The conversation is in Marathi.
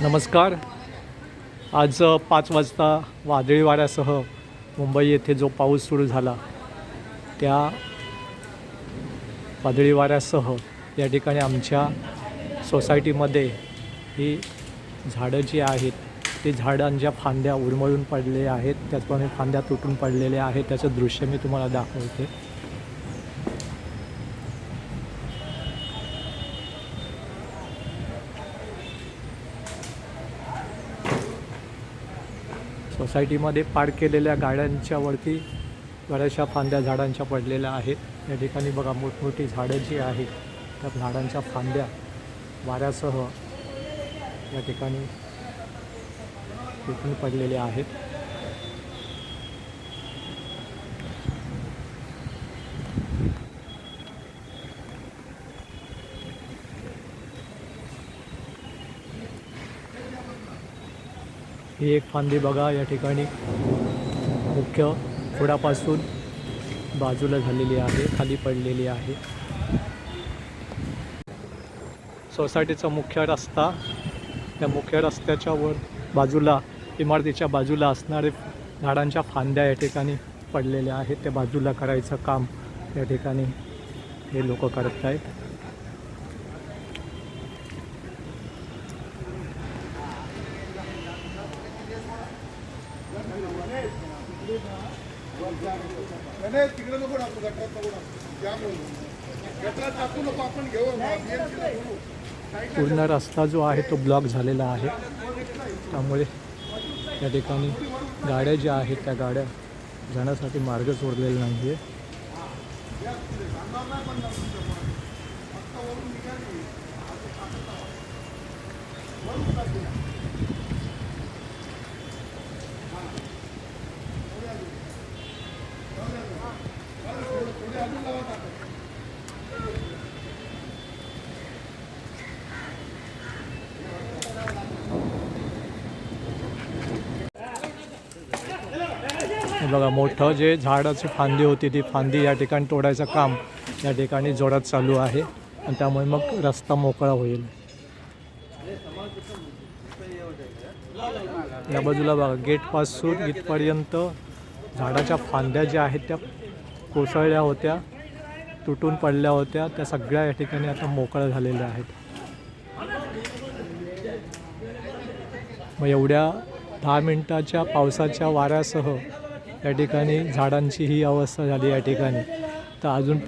नमस्कार. आज पाच वाजता वादळी वाऱ्यासह मुंबई येथे जो पाऊस सुरू झाला त्या वादळी वाऱ्यासह या ठिकाणी आमच्या सोसायटीमध्ये ही झाडं जी आहेत ते झाडांच्या फांद्या उरमळून पडलेल्या आहेत त्याचप्रमाणे फांद्या तुटून पडलेल्या आहेत त्याचं दृश्य मी तुम्हाला दाखवते. सोसायटीमध्ये पार्क केलेल्या गाड्यांच्यावरती बऱ्याचशा फांद्या झाडांच्या पडलेल्या आहेत. या ठिकाणी बघा मोठमोठी झाडं जी आहेत त्या झाडांच्या फांद्या वाऱ्यासह या ठिकाणी तिथून पडलेल्या आहेत. ही एक फांदी बघा या ठिकाणी. मुख्य खोडापासून बाजूला झालेली आहे खाली पडलेली आहे. सोसायटीचा मुख्य रस्ता त्या मुख्य रस्त्याच्या वर बाजूला इमारतीच्या बाजूला असणारे झाडांच्या फांद्या या ठिकाणी पडलेल्या आहेत. त्या बाजूला करायचं काम या ठिकाणी हे लोक करत आहेत नाही तिकडे नको टाकू गटरात नको टाकू. त्यामुळे. टाकू नको आपण घेऊ. पूर्ण रस्ता जो आहे तो ब्लॉक झालेला आहे. त्यामुळे त्या ठिकाणी गाड्या ज्या आहेत त्या गाड्या जाण्यासाठी मार्ग सोडलेला नाही आहे हे बघा मोठं जे झाडाची फांदी होती ती फांदी या ठिकाणी तोडायचं काम या ठिकाणी जोरात चालू आहे आणि त्यामुळे मग रस्ता मोकळा होईल. या बाजूला बघा गेटपासून इथपर्यंत झाडाच्या फांद्या ज्या आहेत त्या कोसळल्या होत्या तुटून पडल्या होत्या त्या सगळ्या या ठिकाणी आता मोकळ्या झालेल्या आहेत. मग एवढ्या दहा मिनटाच्या पावसाच्या वाऱ्यासह या ठिकाणी झाडांची ही अवस्था झाली या ठिकाणी. तर अजून